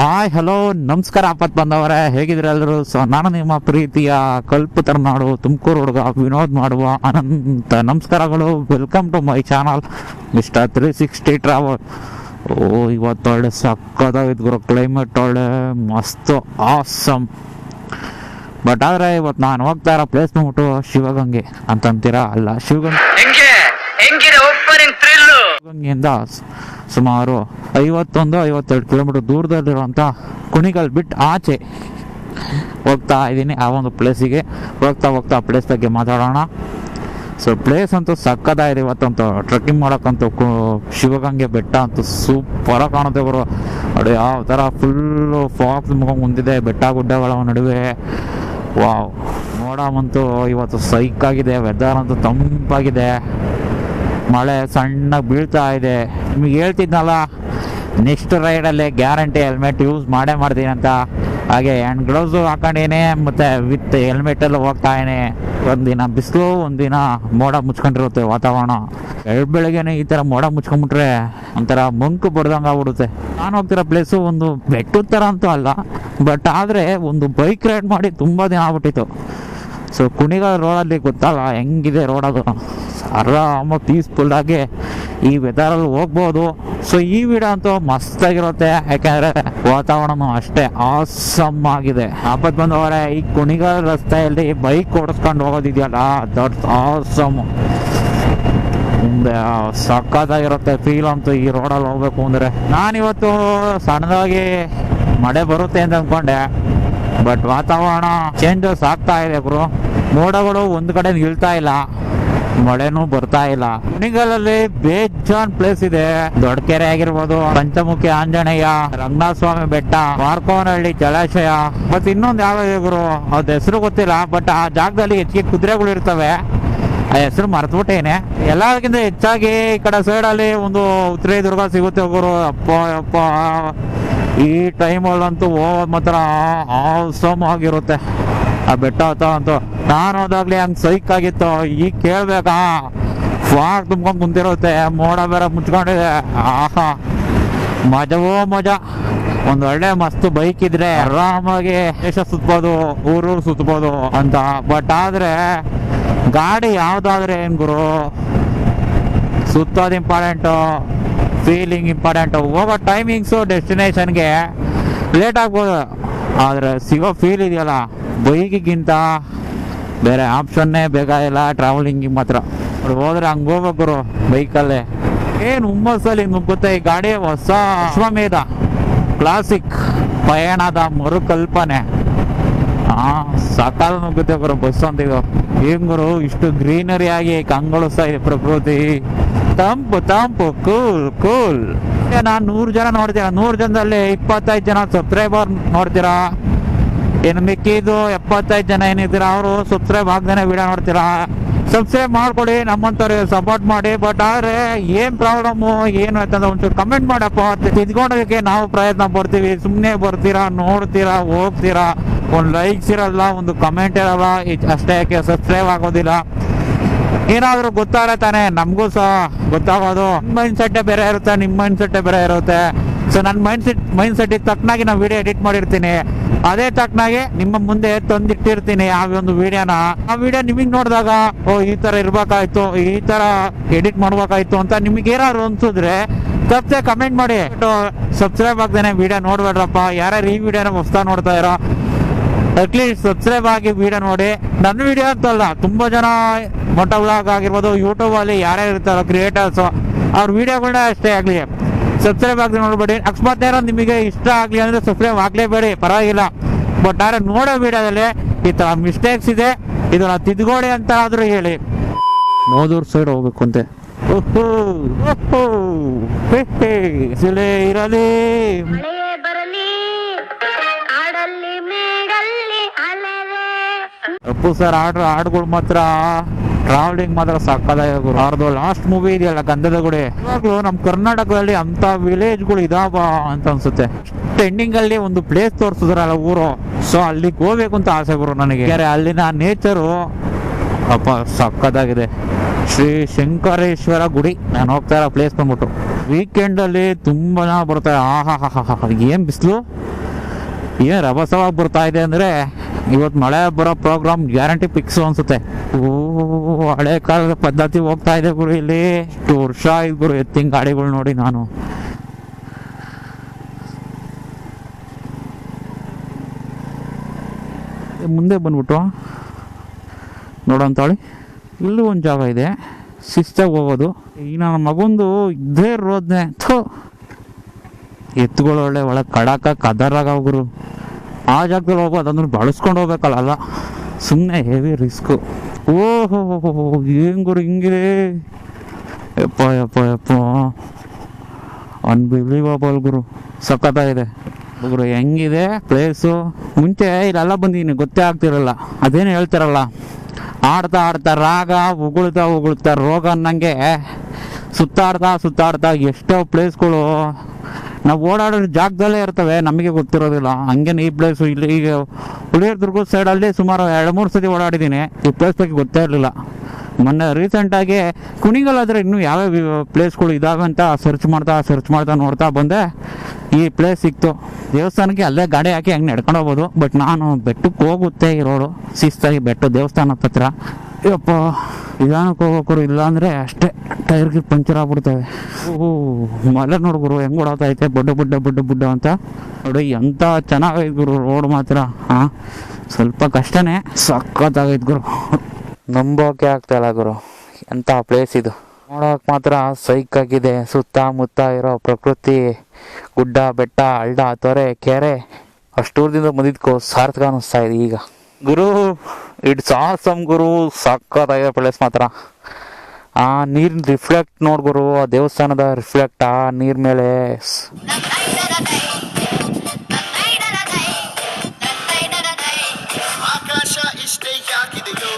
Hi hello ನಮಸ್ಕಾರ ಆಪತ್ ಬಂದವರೇ. ಹೇಗಿದ್ರೆ ಎಲ್ಲರೂ? ಸೊ ನಾನು ನಿಮ್ಮ ಪ್ರೀತಿಯ ಕಲ್ಪತರನಾಡು ತುಮಕೂರು ಹುಡುಗ ವಿನೋದ್ ಮಾಡುವ ಅನಂತ ನಮಸ್ಕಾರಗಳು. Welcome to my channel mister three sixty travel ಓ ಇವತ್ತು ಒಳ್ಳೆ ಸಕ್ಕದಾಗಿತ್ತು ಗುರು. ಕ್ಲೈಮೇಟ್ ಒಳ್ಳೆ ಮಸ್ತ್ ಆಸಮ್ ಬಟ್ ಆದರೆ ಇವತ್ತು ನಾನು ಹೋಗ್ತಾ ಇರೋ ಪ್ಲೇಸ್ ಬಂದ್ಬಿಟ್ಟು ಶಿವಗಂಗೆ ಅಂತಂತೀರಾ? ಅಲ್ಲ ಶಿವಗಂಗೆ. ಶಿವಗಂಗೆಯಿಂದ ಸುಮಾರು ಐವತ್ತೊಂದು, ಐವತ್ತೆರಡು ಕಿಲೋಮೀಟರ್ ದೂರದಲ್ಲಿರುವಂಥ ಕುಣಿಗಲ್ ಬಿಟ್ಟು ಆಚೆ ಹೋಗ್ತಾ ಇದ್ದೀನಿ ಆ ಒಂದು ಪ್ಲೇಸಿಗೆ ಹೋಗ್ತಾ ಹೋಗ್ತಾ ಆ ಪ್ಲೇಸ್ ಬಗ್ಗೆ ಮಾತಾಡೋಣ. ಸೊ ಪ್ಲೇಸ್ ಅಂತೂ ಸಕ್ಕದಾಗಿದೆ ಇವತ್ತಂತೂ ಟ್ರೆಕ್ಕಿಂಗ್ ಮಾಡೋಕ್ಕಂತೂ ಶಿವಗಂಗೆ ಬೆಟ್ಟ ಅಂತೂ ಸೂಪರಾಗಿ ಕಾಣುತ್ತೆ ಗುರು. ಅದು ಯಾವ ಥರ ಫುಲ್ಲು ಫಾಕ್ಸ್ ತುಂಬ್ಕೊಂಡು ಮುಂದಿದೆ, ಬೆಟ್ಟ ಗುಡ್ಡಗಳ ನಡುವೆ. ವಾವ್. ನೋಡಮಂತೂ ಇವತ್ತು ಸೈಕ್ ಆಗಿದೆ ವೆದರ್ ಅಂತೂ ತಂಪಾಗಿದೆ. ಮಳೆ ಸಣ್ಣ ಬೀಳ್ತಾ ಇದೆ. ನಿಮಗೆ ಹೇಳ್ತಿದ್ನಲ್ಲ ನೆಕ್ಸ್ಟ್ ರೈಡಲ್ಲೇ ಗ್ಯಾರಂಟಿ ಹೆಲ್ಮೆಟ್ ಯೂಸ್ ಮಾಡೇ ಮಾಡ್ತೀನಿ ಅಂತ. ಹಾಗೆ ಹ್ಯಾಂಡ್ ಗ್ಲೌಸು ಹಾಕೊಂಡೇನೆ, ಮತ್ತು ವಿತ್ ಹೆಲ್ಮೆಟಲ್ಲಿ ಹೋಗ್ತಾಯೇನೆ ಒಂದಿನ ಬಿಸಿಲು, ಒಂದಿನ ಮೋಡ ಮುಚ್ಕೊಂಡಿರುತ್ತೆ ವಾತಾವರಣ. ಎರಡು ಬೆಳಗ್ಗೆನೆ ಈ ಥರ ಮೋಡ ಮುಚ್ಕೊಂಬಿಟ್ರೆ ಒಂಥರ ಮಂಕು ಬಡ್ದಂಗೆ ಆಗ್ಬಿಡುತ್ತೆ. ನಾನು ಹೋಗ್ತಿರೋ ಪ್ಲೇಸು ಒಂದು ಬೆಟ್ಟದ ಥರ ಅಂತೂ ಅಲ್ಲ ಬಟ್ ಆದರೆ ಒಂದು ಬೈಕ್ ರೈಡ್ ಮಾಡಿ ತುಂಬ ದಿನ ಆಗ್ಬಿಟ್ಟಿತ್ತು. ಸೊ ಕುಣಿಗಲ್ ರೋಡಲ್ಲಿ ಗೊತ್ತಲ್ಲ, ಹೆಂಗಿದೆ ರೋಡ್ ಅದು ಆರಾಮ ಪೀಸ್ಫುಲ್ ಆಗಿ ಈ ವೆದರಲ್ಲಿ ಹೋಗ್ಬೋದು. ಸೊ ಈ ವಿಡಿಯೋ ಅಂತೂ ಮಸ್ತಾಗಿರುತ್ತೆ. ಯಾಕೆಂದರೆ ವಾತಾವರಣ ಅಷ್ಟೇ ಆಸಮ್ ಆಗಿದೆ. ಹಬ್ಬದ ಬಂದವರೆ, ಈ ಕುಣಿಗಾಲ ರಸ್ತೆಯಲ್ಲಿ ಬೈಕ್ ಓಡಿಸ್ಕೊಂಡು ಹೋಗೋದಿದೆಯಲ್ಲ ದಟ್ ಆಸಮ್ ಮುಂದೆ ಸಕ್ಕತ್ತಾಗಿರುತ್ತೆ ಫೀಲ್ ಅಂತೂ ಈ ರೋಡಲ್ಲಿ ಹೋಗ್ಬೇಕು ಅಂದ್ರೆ. ನಾನಿವತ್ತು ಸಣ್ಣದಾಗಿ ಮಳೆ ಬರುತ್ತೆ ಅಂತ ಅಂದ್ಕೊಂಡೆ ಬಟ್ ವಾತಾವರಣ ಚೇಂಜಸ್ ಆಗ್ತಾ ಇದೆ ಬ್ರೋ ಮೋಡಗಳು ಒಂದು ಕಡೆ ನಿಲ್ತಾ ಇಲ್ಲ. ಮಳೆನೂ ಬರ್ತಾ ಇಲ್ಲ. ಕುಣಿಗಲಲ್ಲಿ ಬೇಜಾನ್ ಪ್ಲೇಸ್ ಇದೆ. ದೊಡ್ಡಕೆರೆ ಆಗಿರ್ಬೋದು, ಪಂಚಮುಖಿ ಆಂಜನೇಯ ರಂಗನಾಥ ಸ್ವಾಮಿ ಬೆಟ್ಟ ಮಾರ್ಕೋನಹಳ್ಳಿ ಜಲಾಶಯ. ಮತ್ತೆ ಇನ್ನೊಂದು ಯಾವ ಗುರು, ಅದ್ ಹೆಸರು ಗೊತ್ತಿಲ್ಲ ಬಟ್ ಆ ಜಾಗದಲ್ಲಿ ಹೆಚ್ಚಿಗೆ ಕುದುರೆಗಳು ಇರ್ತವೆ. ಆ ಹೆಸರು ಮರ್ತ್ಬಿಟ್ಟೇನೆ. ಎಲ್ಲದಕ್ಕಿಂತ ಹೆಚ್ಚಾಗಿ ಈ ಕಡೆ ಸೈಡಲ್ಲಿ ಒಂದು ಉತ್ತರ ದುರ್ಗ ಸಿಗುತ್ತೆ ಗುರು. ಅಪ್ಪ ಅಪ್ಪ. ಈ ಟೈಮಲ್ಲಂತೂ ಹೋಗೋದು ಮಾತ್ರ ಆಸಮ್ ಆಗಿರುತ್ತೆ ಆ ಬೆಟ್ಟ ಹತ್ತ ಅಂತೂ. ನಾನು ಹೋದಾಗ್ಲಿ ಹಂಗೆ ಸೈಕ್ ಆಗಿತ್ತು. ಈಗ ಕೇಳ್ಬೇಕಾ? ಫಾಗ್ ತುಂಬ್ಕೊಂಡು ಕುಂತಿರುತ್ತೆ ಮೋಡ ಬೇರೆ ಮುಚ್ಕೊಂಡಿದೆ. ಆಹಾ. ಮಜವೋ ಮಜಾ. ಒಂದ್ ಒಳ್ಳೆ ಮಸ್ತ್ ಬೈಕ್ ಇದ್ರೆ ಆರಾಮಾಗಿ ದೇಶ ಸುತ್ಬೋದು, ಊರು ಸುತ್ಬೋದು ಅಂತ. ಬಟ್ ಆದ್ರೆ ಗಾಡಿ ಯಾವ್ದಾದ್ರೆ ಏನ್ ಗುರು? ಸುತ್ತೋದು ಇಂಪಾರ್ಟೆಂಟು ಫೀಲಿಂಗ್ ಇಂಪಾರ್ಟೆಂಟು ಹೋಗೋ ಟೈಮಿಂಗ್ಸು ಡೆಸ್ಟಿನೇಷನ್ಗೆ ಲೇಟ್ ಆಗ್ಬೋದು. ಆದರೆ ಸಿಗೋ ಫೀಲ್ ಇದೆಯಲ್ಲ? ಬೈಕಿಗಿಂತ ಬೇರೆ ಆಪ್ಷನ್ನೇ ಬೇಕಾಗಿಲ್ಲ ಟ್ರಾವೆಲಿಂಗಿಗೆ ಮಾತ್ರ. ಅವ್ರು ಹೋದ್ರೆ ಹಂಗೆ ಹೋಗ್ಬೇಕು ಬೈಕಲ್ಲೇ. ಏನು ಹುಮ್ಮಸ್ಸಲ್ಲಿ ನುಗ್ಗುತ್ತೆ ಈ ಗಾಡಿ ಹೊಸ ಅಶ್ವಮೇಧ. ಕ್ಲಾಸಿಕ್ ಪಯಣದ ಮರುಕಲ್ಪನೆ. ಹಾ ಸಕಾಲ ನುಗ್ಗುತ್ತೆ ಗುರು ಬಸ್ ಅಂತ ಇದು ಏನ್ ಗುರು, ಇಷ್ಟು ಗ್ರೀನರಿ ಆಗಿ ಕಂಗೊಳಿಸ್ತಾ ಇದೆ ಪ್ರಕೃತಿ. ತಂಪು ತಂಪು ಕೂಲ್ ಕೂಲ್ ನಾನು ನೂರು ಜನ ನೋಡ್ತೀರಾ? ನೂರು ಜನದಲ್ಲಿ ಇಪ್ಪತ್ತೈದು ಜನ ಸಬ್ಸ್ಕ್ರೈಬರ್ ನೋಡ್ತೀರಾ? ಇನ್ನು ಮಿಕ್ಕಿದ್ದು ಎಪ್ಪತ್ತೈದು ಜನ ಏನಿದ್ದೀರಾ, ಅವರು ಸಬ್ಸ್ಕ್ರೈಬ್ ಆಗ್ದೇನೆ ವಿಡಿಯೋ ನೋಡ್ತೀರಾ? ಸಬ್ಸ್ಕ್ರೈಬ್ ಮಾಡ್ಕೊಡಿ, ನಮ್ಮಂಥವ್ರಿಗೆ ಸಪೋರ್ಟ್ ಮಾಡಿ ಬಟ್ ಆದರೆ ಏನು ಪ್ರಾಬ್ಲಮ್ಮು ಏನು ಅಂತಂದ್ರೆ ಒಂಚೂರು ಕಮೆಂಟ್ ಮಾಡಪ್ಪ. ತಿದ್ಕೊಂಡೋದಕ್ಕೆ ನಾವು ಪ್ರಯತ್ನ ಪಡ್ತೀವಿ. ಸುಮ್ಮನೆ ಬರ್ತೀರಾ, ನೋಡ್ತೀರಾ, ಹೋಗ್ತೀರಾ? ಒಂದು ಲೈಕ್ಸ್ ಇರಲ್ಲ, ಒಂದು ಕಮೆಂಟ್ ಇರಲ್ಲ ಅಷ್ಟೇ ಯಾಕೆ ಸಬ್ಸ್ಕ್ರೈಬ್ ಆಗೋದಿಲ್ಲ. ಏನಾದರೂ ಗೊತ್ತಾಗ್ರೆ ತಾನೇ, ನಮಗೂ ಸಹ ಗೊತ್ತಾಗೋದು. ಮೈಂಡ್ ಸೆಟ್ಟೇ ಬೇರೆ ಇರುತ್ತೆ ನಿಮ್ಮ ಮೈಂಡ್ ಸೆಟ್ಟೇ ಬೇರೆ ಇರುತ್ತೆ. ಸೊ ನನ್ನ ಮೈಂಡ್ ಸೆಟ್ ಮೈಂಡ್ ಸೆಟ್ಟಿಗೆ ತಕ್ಕನಾಗಿ ನಾನು ವಿಡಿಯೋ ಎಡಿಟ್ ಮಾಡಿರ್ತೀನಿ. ಅದೇ ತಕ್ಕನಾಗೆ ನಿಮ್ಮ ಮುಂದೆ ತಂದಿಟ್ಟಿರ್ತೀನಿ ಆ ಒಂದು ವಿಡಿಯೋನ. ಆ ವಿಡಿಯೋ ನಿಮಗೆ ನೋಡಿದಾಗ, ಓ, ಈ ತರ ಇರ್ಬೇಕಾಯ್ತು, ಈ ತರ ಎಡಿಟ್ ಮಾಡ್ಬೇಕಾಯ್ತು ಅಂತ ನಿಮಗೆ ಏನಾದ್ರು ಅನ್ಸಿದ್ರೆ ತಪ್ಪದೆ ಕಮೆಂಟ್ ಮಾಡಿ. ಸಬ್ಸ್ಕ್ರೈಬ್ ಆಗ್ದೇನೆ ವಿಡಿಯೋ ನೋಡ್ಬೇಡ್ರಪ್ಪ. ಯಾರ್ಯಾರು ಈ ವಿಡಿಯೋನ ಹೊಸ್ತಾ ನೋಡ್ತಾ ಇರೋ ಅಟ್ಲೀಸ್ಟ್ ಸಬ್ಸ್ಕ್ರೈಬ್ ಆಗಿ ವಿಡಿಯೋ ನೋಡಿ. ನನ್ನ ವಿಡಿಯೋ ಅಂತಲ್ಲ, ತುಂಬಾ ಜನ ಮೊಟ್ಟ ವ್ಲಾಗ್ ಆಗಿರ್ಬೋದು ಯೂಟ್ಯೂಬಲ್ಲಿ ಯಾರ್ಯಾರು ಇರ್ತಾರೋ ಕ್ರಿಯೇಟರ್ಸು ಅವ್ರ ವಿಡಿಯೋಗಳನ್ನ ಅಷ್ಟೇ ಆಗಲಿ. ಸಬ್ಸ್ಕ್ರೈಬ್ ಆಗದೆ ನೋಡ್ಬೇಡಿ. ಅಕಸ್ಮಾತ್ ಏನೋ ನಿಮಗೆ ಇಷ್ಟ ಆಗಲಿ ಅಂದರೆ ಸಬ್ಸ್ಕ್ರೈಬ್ ಆಗಲೇಬೇಡಿ. ಪರವಾಗಿಲ್ಲ. ಬಟ್ ಆದರೆ ನೋಡೋ ವಿಡಿಯೋದಲ್ಲಿ ಈ ಥರ ಮಿಸ್ಟೇಕ್ಸ್ ಇದೆ. ಇದನ್ನ ತಿದ್ಕೊಡಿ ಅಂತ ಆದರೂ ಹೇಳಿ. ನೋದೂರ್ ಸೈಡ್ ಹೋಗ್ಬೇಕು ಅಂತೆ. ಓಹೋ ಸಿಲೆ ಇರಲಿ. ಮಳೆಯೇ ಬರಲಿ ಆಡಲ್ಲಿ ಮೇಡಲ್ಲಿ ಅಲೆವೆ ಅಪ್ಪು ಸರ್ ಆಡ್ರ ಹಾಡುಗಳು ಮಾತ್ರ. ಟ್ರಾವೆಲಿಂಗ್ ಮಾತ್ರ ಸಕ್ಕದಾಗಿ ಅವ್ರದ್ದು ಲಾಸ್ಟ್ ಮೂವಿ ಇದೆಯಲ್ಲ, ಗಂಧದ ಗುಡಿ. ಇವಾಗಲೂ ನಮ್ಮ ಕರ್ನಾಟಕದಲ್ಲಿ ಅಂತ ವಿಲೇಜ್ಗಳು ಇದಾವ ಅಂತ ಅನ್ಸುತ್ತೆ. ಎಂಡಿಂಗ್ ಅಲ್ಲಿ ಒಂದು ಪ್ಲೇಸ್ ತೋರಿಸಿದ್ರಲ್ಲ ಊರು. ಸೊ ಅಲ್ಲಿಗೆ ಹೋಗ್ಬೇಕು ಅಂತ ಆಸೆ ಗುರು ನನಗೆ. ಯಾರೆ ಅಲ್ಲಿನ ನೇಚರು ಅಪ್ಪ ಸಕ್ಕದಾಗಿದೆ ಶ್ರೀ ಶಂಕರೇಶ್ವರ ಗುಡಿ. ನಾನು ಹೋಗ್ತಾ ಇರೋ ಪ್ಲೇಸ್ ಬಂದ್ಬಿಟ್ಟು. ವೀಕೆಂಡಲ್ಲಿ ತುಂಬಾ ಜನ ಬರ್ತಾರೆ. ಆಹಾ ಹಾ ಹಾ ಏನು ಬಿಸಿಲು? ಏನ್ ರಭಸವಾಗಿ ಬರ್ತಾ ಇದೆ ಅಂದರೆ ಇವತ್ತು ಮಳೆ ಬರೋ ಪ್ರೋಗ್ರಾಮ್ ಗ್ಯಾರಂಟಿ ಫಿಕ್ಸ್ ಅನ್ಸುತ್ತೆ. ಓ, ಹಳೆ ಕಾಲದ ಪದ್ಧತಿ ಹೋಗ್ತಾ ಇದೆ ಗುರು ಇಲ್ಲಿ. ಇಷ್ಟು ವರ್ಷ ಆಯ್ತು ಗುರು ಎತ್ತಿನ ಗಾಡಿಗಳು ನೋಡಿ ನಾನು. ಮುಂದೆ ಬಂದ್ಬಿಟ್ಟು ನೋಡೋಂತಾಳಿ ಇಲ್ಲೂ ಒಂದು ಜಾಗ ಇದೆ. ಶಿಸ್ತಾಗಿ ಹೋಗೋದು. ಈ ನನ್ನ ಮಗೊಂದು ಇದ್ದೇ ಇರೋದ್ನೆ. ಥೋ. ಎತ್ತುಗಳು ಒಳ್ಳೆ ಒಳಗೆ ಕಡಾಕ ಕದರಾಗ ಗುರು. ಆ ಜಾಗದಲ್ಲಿ ಹೋಗೋದು ಅದನ್ನು ಬಳಸ್ಕೊಂಡು ಹೋಗ್ಬೇಕಲ್ಲ ಸುಮ್ಮನೆ ಹೆವಿ ರಿಸ್ಕು ಓಹೋ, ಏನು ಗುರು ಹಿಂಗಿದೆ? ಯಪ್ಪ ಯಪ್ಪ ಯಪ್ಪ. ಅನ್ಬಿಲೀವಬಲ್ ಗುರು. ಸಖತ್ತಾಗಿದೆ. ಗುರು, ಹೆಂಗಿದೆ ಪ್ಲೇಸು ಮುಂಚೆ ಇಲ್ಲೆಲ್ಲ ಬಂದಿದ್ದೀನಿ, ಗೊತ್ತೇ ಆಗ್ತಿರಲ್ಲ. ಅದೇನು ಹೇಳ್ತಾರಲ್ಲ? ಆಡ್ತಾ ಆಡ್ತಾ ರಾಗ ಉಗುಳ್ತಾ ಉಗುಳ್ತಾ ರೋಗ ಅನ್ನಂಗೆ. ಸುತ್ತಾಡ್ತಾ ಸುತ್ತಾಡ್ತಾ ಎಷ್ಟೋ ಪ್ಲೇಸ್ಗಳು ನಾವು ಓಡಾಡೋ ಜಾಗದಲ್ಲೇ ಇರ್ತವೆ, ನಮಗೆ ಗೊತ್ತಿರೋದಿಲ್ಲ. ಹಂಗೇನು ಈ ಪ್ಲೇಸು ಇಲ್ಲಿ ಈಗ ಹುಳಿಯರ್ ದುರ್ಗದ ಸೈಡಲ್ಲಿ ಸುಮಾರು ಎರಡು ಮೂರು ಸತಿ ಓಡಾಡಿದ್ದೀನಿ. ಈ ಪ್ಲೇಸ್ ಬಗ್ಗೆ ಗೊತ್ತೇ ಇರಲಿಲ್ಲ. ಮೊನ್ನೆ ರೀಸೆಂಟಾಗಿ ಕುಣಿಗಲ್ಲಾದರೆ ಇನ್ನೂ ಯಾವ್ಯಾವ ಪ್ಲೇಸ್ಗಳು ಇದ್ದಾವೆ ಅಂತ ಸರ್ಚ್ ಮಾಡ್ತಾ ಸರ್ಚ್ ಮಾಡ್ತಾ ನೋಡ್ತಾ ಬಂದೆ. ಈ ಪ್ಲೇಸ್ ಸಿಕ್ತು. ದೇವಸ್ಥಾನಕ್ಕೆ ಅಲ್ಲೇ ಗಾಡಿ ಹಾಕಿ ಹಂಗೆ ನಡ್ಕೊಂಡು ಹೋಗ್ಬೋದು. ಬಟ್ ನಾನು ಬೆಟ್ಟಕ್ಕೆ ಹೋಗುತ್ತೆ ಈ ರೋಡು ಶಿಸ್ತಾಗಿ ಬೆಟ್ಟ ದೇವಸ್ಥಾನದ ಹತ್ರ. ಯಪ್ಪ ನಿಧಾನಕ್ಕೆ ಇಲ್ಲ ಅಂದರೆ ಅಷ್ಟೇ ಗಿರ್ ಪಂಚರ್ ಆಗ್ಬಿಡ್ತವೆ. ಓಹೋ ಮಲೆ ನೋಡು ಗುರು, ಹೆಂಗೆ ಓಡಾತೈತೆ ಬಡ್ಡ ಬುಡ್ಡ ಬಡ್ಡ ಬುಡ್ಡ ಅಂತ. ನೋಡಿ ಎಂಥ ಚೆನ್ನಾಗೈತೆ ಗುರು ರೋಡ್ ಮಾತ್ರ, ಹಾಂ? ಸ್ವಲ್ಪ ಕಷ್ಟನೇ, ಸಖತ್ತಾಗೈತೆ ಗುರು. ನಂಬೋಕೆ ಆಗ್ತಾ ಗುರು ಎಂಥ ಪ್ಲೇಸ್ ಇದು. ನೋಡೋಕೆ ಮಾತ್ರ ಸೈಕ್ ಆಗಿದೆ, ಸುತ್ತಮುತ್ತ ಇರೋ ಪ್ರಕೃತಿ, ಗುಡ್ಡ ಬೆಟ್ಟ ಹಳ್ಳ ತೊರೆ, ಕೆರೆ, ಅಷ್ಟೂರ್ದಿಂದ ಬಂದಿದ್ಕೋ ಸಾರ್ಥಕ ಅನ್ನಿಸ್ತಾ ಇದೆ ಈಗ. ಗುರು ಇಟ್ಸ್ ಆಸಮ್ ಗುರು ಸಕ್ಕತ್ತಾಗಿದೆ ಪ್ಲೇಸ್ ಮಾತ್ರ. ಆ ನೀರಿನ ರಿಫ್ಲೆಕ್ಟ್ ನೋಡ್ ಗುರು, ಆ ದೇವಸ್ಥಾನದ ರಿಫ್ಲೆಕ್ಟ್ ಆ ನೀರ್ ಮೇಲೆ. ಆಕಾಶ ಇಷ್ಟೇ ಆಗಿದೆಯೋ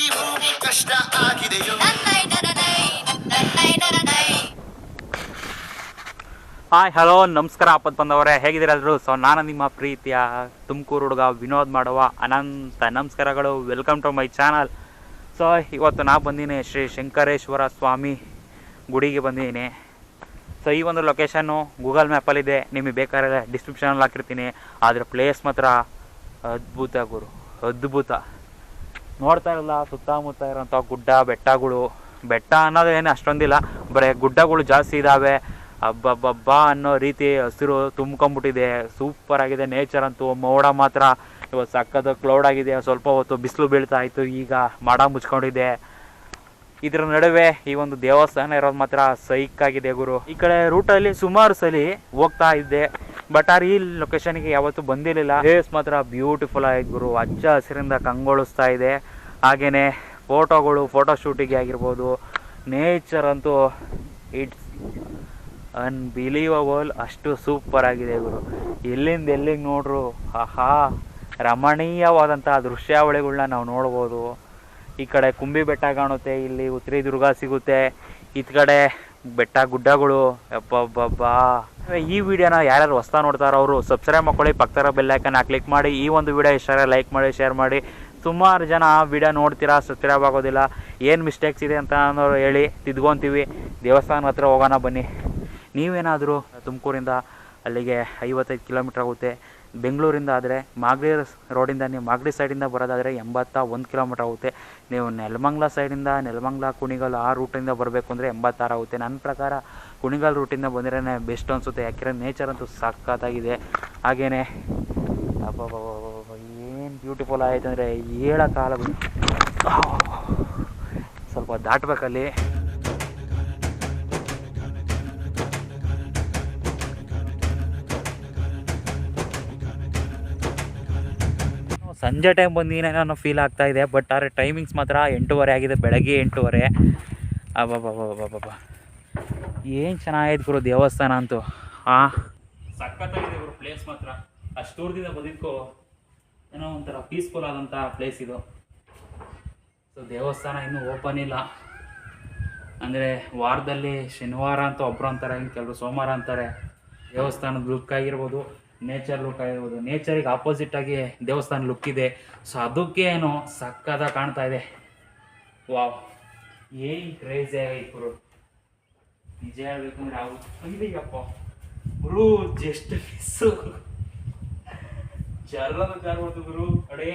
ಈ ಭೂಮಿ ಕಷ್ಟ ಆಗಿದೆಯೋ? ಹಾಯ್ ಹಲೋ ನಮಸ್ಕಾರ ಆಪತ್ ಬಂದವರೇ. ಹೇಗಿದ್ದೀರಾ ಎಲ್ಲರೂ? ಸೊ ನಾನು ನಿಮ್ಮ ಪ್ರೀತಿಯ ತುಮಕೂರು ಹುಡುಗ ವಿನೋದ್ ಮಾಡುವ ಅನಂತ ನಮಸ್ಕಾರಗಳು. Welcome to my channel so ಇವತ್ತು ನಾ ಬಂದೀನಿ ಶ್ರೀ ಶಂಕರೇಶ್ವರ ಸ್ವಾಮಿ ಗುಡಿಗೆ ಬಂದಿದ್ದೀನಿ ಸೊ ಈ ಒಂದು ಲೊಕೇಶನ್ನು ಗೂಗಲ್ ಮ್ಯಾಪಲ್ಲಿದೆ ನಿಮಗೆ ಬೇಕಾದ್ರೆ ಡಿಸ್ಕ್ರಿಪ್ಷನಲ್ಲಿ ಹಾಕಿರ್ತೀನಿ. ಆದರೆ ಪ್ಲೇಸ್ ಮಾತ್ರ ಅದ್ಭುತ ಗುರು. ಅದ್ಭುತ. ನೋಡ್ತಾ ಇರಲ್ಲ, ಸುತ್ತಮುತ್ತ ಇರೋಂಥ ಗುಡ್ಡ, ಬೆಟ್ಟಗಳು. ಬೆಟ್ಟ ಅನ್ನೋದು ಏನು ಅಷ್ಟೊಂದಿಲ್ಲ. ಬರೀ ಗುಡ್ಡಗಳು ಜಾಸ್ತಿ ಇದ್ದಾವೆ ಅಬ್ಬಬ್ಬಬ್ಬ ಅನ್ನೋ ರೀತಿ ಹಸಿರು ತುಂಬ್ಕೊಂಬಿಟ್ಟಿದೆ ಸೂಪರ್ ಆಗಿದೆ ನೇಚರ್ ಅಂತೂ. ಮೋಡ ಮಾತ್ರ ಇವತ್ತು ಸಕ್ಕದ ಕ್ಲೌಡ್ ಆಗಿದೆ. ಸ್ವಲ್ಪ ಹೊತ್ತು ಬಿಸಿಲು ಬೀಳ್ತಾ ಇತ್ತು. ಈಗ ಮಾಡ ಮುಚ್ಕೊಂಡಿದೆ. ಇದರ ನಡುವೆ ಈ ಒಂದು ದೇವಸ್ಥಾನ ಇರೋದು ಮಾತ್ರ ಸೈಕ್ ಆಗಿದೆ ಗುರು. ಈ ಕಡೆ ರೂಟಲ್ಲಿ ಸುಮಾರು ಸಲಿ ಹೋಗ್ತಾ ಇದ್ದೆ. ಬಟ್ ಆರ್ ಈ ಲೊಕೇಶನ್ಗೆ ಯಾವತ್ತೂ ಬಂದಿರಲಿಲ್ಲ. ಪ್ಲೇಸ್ ಮಾತ್ರ ಬ್ಯೂಟಿಫುಲ್ ಆಗಿದೆ ಗುರು. ಹಚ್ಚ ಹಸಿರಿಂದ ಕಂಗೊಳಿಸ್ತಾ ಇದೆ. ಹಾಗೆಯೇ ಫೋಟೋಗಳು ಫೋಟೋ ಶೂಟಿಗೆ ಆಗಿರ್ಬೋದು. ನೇಚರ್ ಅಂತೂ ಇಟ್ಸ್ ಅನ್ಬಿಲೀವಬಲ್ ಅಷ್ಟು ಸೂಪರ್ ಆಗಿದೆ ಗುರು. ಎಲ್ಲಿಂದ ಎಲ್ಲಿಗೆ ನೋಡ್ರು? ಆಹಾ ರಮಣೀಯವಾದಂತಹ ದೃಶ್ಯಾವಳಿಗಳನ್ನ ನಾವು ನೋಡ್ಬೋದು. ಈ ಕಡೆ ಕುಂಬಿ ಬೆಟ್ಟ ಕಾಣುತ್ತೆ, ಇಲ್ಲಿ ಉತ್ತರಿ ದುರ್ಗ ಸಿಗುತ್ತೆ. ಈತ್ ಕಡೆ ಬೆಟ್ಟ ಗುಡ್ಡಗಳು, ಅಬ್ಬಬ್ಬಬ್ಬಾ. ಈ ವಿಡಿಯೋನ ಯಾರ್ಯಾರು ಹೊಸ ನೋಡ್ತಾರೋ ಅವರು ಸಬ್ಸ್ಕ್ರೈಬ್ ಮಾಡ್ಕೊಳ್ಳಿ ಪಕ್ಕದ ಬೆಲ್ಲೈಕನ್ನ ಕ್ಲಿಕ್ ಮಾಡಿ, ಈ ಒಂದು ವಿಡಿಯೋ ಇಷ್ಟ ಲೈಕ್ ಮಾಡಿ ಶೇರ್ ಮಾಡಿ. ಸುಮಾರು ಜನ ಆ ವಿಡಿಯೋ ನೋಡ್ತೀರಾ ಸಬ್ಸ್ಕ್ರೈಬ್ ಆಗೋದಿಲ್ಲ. ಏನು ಮಿಸ್ಟೇಕ್ಸ್ ಇದೆ ಅಂತ ಅನ್ನೋರು ಹೇಳಿ, ತಿದ್ಕೊತೀವಿ. ದೇವಸ್ಥಾನ ಹತ್ರ ಹೋಗೋಣ ಬನ್ನಿ. ನೀವೇನಾದರೂ ತುಮಕೂರಿಂದ ಅಲ್ಲಿಗೆ ಐವತ್ತೈದು ಕಿಲೋಮೀಟ್ರ್ ಆಗುತ್ತೆ, ಬೆಂಗಳೂರಿಂದ ಆದರೆ ಮಾಗಡಿ ರೋಡಿಂದ, ನೀವು ಮಾಗಡಿ ಸೈಡಿಂದ ಬರೋದಾದರೆ ಎಂಬತ್ತ ಒಂದು ಕಿಲೋಮೀಟ್ರ್ ಆಗುತ್ತೆ. ನೀವು ನೆಲಮಂಗ್ಲ ಸೈಡಿಂದ ನೆಲಮಂಗ್ಲ ಕುಣಿಗಲ್ ಆ ರೂಟಿಂದ ಬರಬೇಕು ಅಂದರೆ ಎಂಬತ್ತಾರು ಆಗುತ್ತೆ. ನನ್ನ ಪ್ರಕಾರ ಕುಣಿಗಲ್ ರೂಟಿಂದ ಬಂದರೆ ಬೆಸ್ಟ್ ಅನಿಸುತ್ತೆ. ಯಾಕೆಂದರೆ ನೇಚರ್ ಅಂತೂ ಸಖತ್ತಾಗಿದೆ. ಹಾಗೆಯೇ ಏನು ಬ್ಯೂಟಿಫುಲ್ ಆಯಿತು ಅಂದರೆ ಹೇಳೋಕ್ಕಾಗಲ್ಲ. ಸ್ವಲ್ಪ ದಾಟಬೇಕಲ್ಲಿ. ಸಂಜೆ ಟೈಮ್ ಬಂದಿನೇನೋ ಫೀಲ್ ಆಗ್ತಾ ಇದೆ ಬಟ್ ಆದರೆ ಟೈಮಿಂಗ್ಸ್ ಮಾತ್ರ ಎಂಟೂವರೆ ಆಗಿದೆ, ಬೆಳಗ್ಗೆ ಎಂಟೂವರೆ. ಅಬ್ಬಬ್ಬಬ್ಬಬ್ಬಬ್ಬ ಏನು ಚೆನ್ನಾಗೈತೆ ಗುರು ದೇವಸ್ಥಾನ ಅಂತೂ. ಆ. ಸಖತ್ತಾಗಿದೆ ಗುರು ಪ್ಲೇಸ್ ಮಾತ್ರ. ಅಷ್ಟು ದೂರದಿಂದ ಬಂದಿದ್ಕೋ, ಏನೋ ಒಂಥರ ಪೀಸ್ಫುಲ್ ಆದಂಥ ಪ್ಲೇಸ್ ಇದು. ಸೊ ದೇವಸ್ಥಾನ ಇನ್ನೂ ಓಪನ್ ಇಲ್ಲ. ಅಂದರೆ ವಾರದಲ್ಲಿ ಶನಿವಾರ ಅಂತ ಒಬ್ಬರು ಅಂತಾರೆ ಇನ್ನು ಕೆಲವರು ಸೋಮವಾರ ಅಂತಾರೆ. ದೇವಸ್ಥಾನದ ಲುಕ್ ಆಗಿರ್ಬೋದು. ನೇಚರ್ ಲುಕ್ ಆಗಿರ್ಬೋದು ನೇಚರಿಗೆ ಆಪೋಸಿಟ್ ಆಗಿ ದೇವಸ್ಥಾನ ಲುಕ್ ಇದೆ. ಸೊ ಅದಕ್ಕೆ ಏನು ಸಕ್ಕದ ಕಾಣ್ತಾ ಇದೆ. ವಾವ್ ಏನು ಕ್ರೇಜ್ ಆಗೈತೆ ಗುರು ನಿಜ ಹೇಳ್ಬೇಕಂದ್ರೆ ಅವ್ರು ಅಯ್ಯಪ್ಪ ಗುರು ಜಸ್ಟ್ ಮಿಸ್ಸು ಜರ್ರದ ಜಾರ್ಬೋದು ಗುರು, ನೋಡಿ.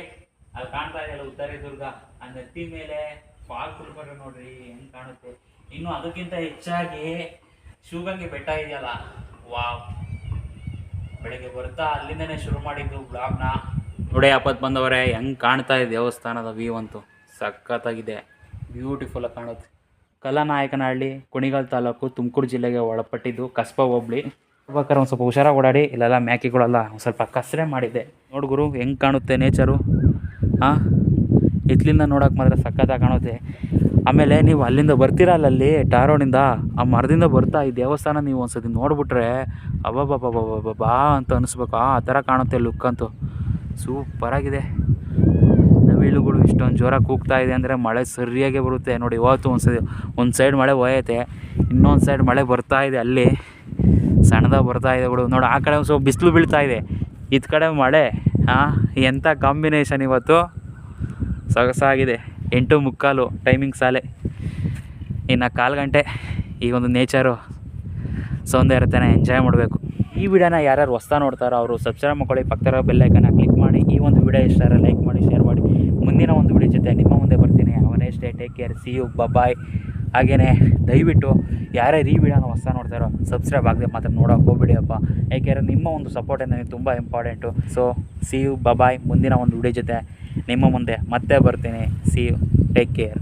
ಅಲ್ಲಿ ಕಾಣ್ತಾ ಇದೆಯಲ್ಲ ಉತ್ತರ ದುರ್ಗ ಆ ನೆತ್ತಿ ಮೇಲೆ ಫಾಲ್ ತುಳ್ಕೊಂಡ್ರೆ ನೋಡ್ರಿ ಹೆಂಗ್ ಕಾಣುತ್ತೆ. ಇನ್ನು ಅದಕ್ಕಿಂತ ಹೆಚ್ಚಾಗಿ ಶಿವಗಂಗೆ ಬೆಟ್ಟ ಇದೆಯಲ್ಲ. ವಾವ್ ಬೆಳಗ್ಗೆ ಬರ್ತಾ ಅಲ್ಲಿಂದನೇ ಶುರು ಮಾಡಿದ್ದು ಬ್ಲಾಗ್ನ ನೋಡಿ ಅಪ್ಪತ್ ಬಂದವರೇ, ಹೆಂಗ್ ಕಾಣ್ತಾ ಇದೆ ದೇವಸ್ಥಾನದ ವ್ಯೂ ಅಂತೂ. ಸಖತ್ತಾಗಿದೆ. ಬ್ಯೂಟಿಫುಲ್ ಆಗಿ ಕಾಣುತ್ತೆ. ಕಲಾನಾಯಕನಹಳ್ಳಿ, ಕುಣಿಗಲ್ ತಾಲೂಕು, ತುಮಕೂರು ಜಿಲ್ಲೆಗೆ ಒಳಪಟ್ಟಿದ್ದು ಕಸ್ಬಾ ಹೋಬ್ಳಿ. ಬೇಕಾದ್ರೆ ಒಂದು ಸ್ವಲ್ಪ ಹುಷಾರಾಗಿ ಓಡಾಡಿ, ಇಲ್ಲೆಲ್ಲ ಮ್ಯಾಕಿಗಳೆಲ್ಲ ಒಂದು ಸ್ವಲ್ಪ ಕಸರೆ ಮಾಡಿದ್ದೆ. ನೋಡು ಗುರು, ಹೆಂಗೆ ಕಾಣುತ್ತೆ ನೇಚರು ಹಾಂ? ಇತ್ಲಿಂದ ನೋಡೋಕೆ ಮಾತ್ರ ಸಖತ್ತಾಗಿ ಕಾಣುತ್ತೆ. ಆಮೇಲೆ ನೀವು ಅಲ್ಲಿಂದ ಬರ್ತೀರಲ್ಲ ಅಲ್ಲಿ ಟಾರೋಣಿಂದ ಆ ಮರದಿಂದ ಬರ್ತಾ ಈ ದೇವಸ್ಥಾನ ನೀವು ಒಂದ್ಸತಿ ನೋಡ್ಬಿಟ್ರೆ ಅಬ್ಬಾ ಬಾ ಅಂತ ಅನಿಸ್ಬೇಕು. ಆ ಥರ ಕಾಣುತ್ತೆ ಲುಕ್ ಅಂತೂ. ಸೂಪರಾಗಿದೆ ನವಿಲುಗಳು ಇಷ್ಟೊಂದು ಜೋರಾಗಿ ಕೂಗ್ತಾ ಇದೆ ಅಂದರೆ ಮಳೆ ಸರಿಯಾಗಿ ಬರುತ್ತೆ. ನೋಡಿ, ಇವತ್ತು ಒಂದು ಸತಿ ಒಂದು ಸೈಡ್ ಮಳೆ ಹೋಯೈತೆ, ಇನ್ನೊಂದು ಸೈಡ್ ಮಳೆ ಬರ್ತಾ ಇದೆ ಅಲ್ಲಿ. ಸಣ್ಣದಾಗ ಬರ್ತಾ ಇದೆ ಬಿಡು. ನೋಡಿ, ಆ ಕಡೆ ಒಂದು ಸ್ವಲ್ಪ ಬಿಸಿಲು ಬೀಳ್ತಾ ಇದೆ. ಇದು ಕಡೆ ಮಳೆ, ಹಾಂ ಎಂಥ ಕಾಂಬಿನೇಷನ್ ಇವತ್ತು? ಸೊಗಸಾಗಿದೆ. ಎಂಟು ಮುಕ್ಕಾಲು ಟೈಮಿಂಗ್ ಸಾಲೆ. ಇನ್ನು ಕಾಲು ಗಂಟೆ, ಈ ಒಂದು ನೇಚರು ಸೌಂದರ್ಯತನ ಎಂಜಾಯ್ ಮಾಡಬೇಕು. ಈ ವಿಡಿಯೋನ ಯಾರ್ಯಾರು ಹೊಸ ನೋಡ್ತಾರೋ ಅವರು ಸಬ್ಸ್ಕ್ರೈಬ್ ಮಾಡ್ಕೊಳ್ಳಿ, ಪಕ್ಕದ ಬೆಲ್ಲೈಕನ್ನ ಕ್ಲಿಕ್ ಮಾಡಿ, ಈ ಒಂದು ವಿಡಿಯೋ ಇಷ್ಟ ಲೈಕ್ ಮಾಡಿ ಶೇರ್ ಮಾಡಿ. ಮುಂದಿನ ಒಂದು ವಿಡಿಯೋ ಜೊತೆ ನಿಮ್ಮ ಮುಂದೆ ಬರ್ತೀನಿ. ಅವನೇ stay take care see you bye ಹಾಗೆಯೇ ದಯವಿಟ್ಟು ಯಾರ್ಯಾರು ಈ ವಿಡಿಯೋನ ಹೊಸ ನೋಡ್ತಾರೋ ಸಬ್ಸ್ಕ್ರೈಬ್ ಆಗದೆ ಮಾತ್ರ ನೋಡೋಕೆ ಹೋಗ್ಬಿಡಿಯಪ್ಪ. ಯಾಕೆಂದರೆ ನಿಮ್ಮ ಒಂದು ಸಪೋರ್ಟ್ ನನಗೆ ತುಂಬ important so see you bye ಮುಂದಿನ ಒಂದು ವಿಡಿಯೋ ಜೊತೆ. ನಿಮ್ಮ ಮುಂದೆ ಮತ್ತೆ ಬರ್ತೀನಿ. C you take care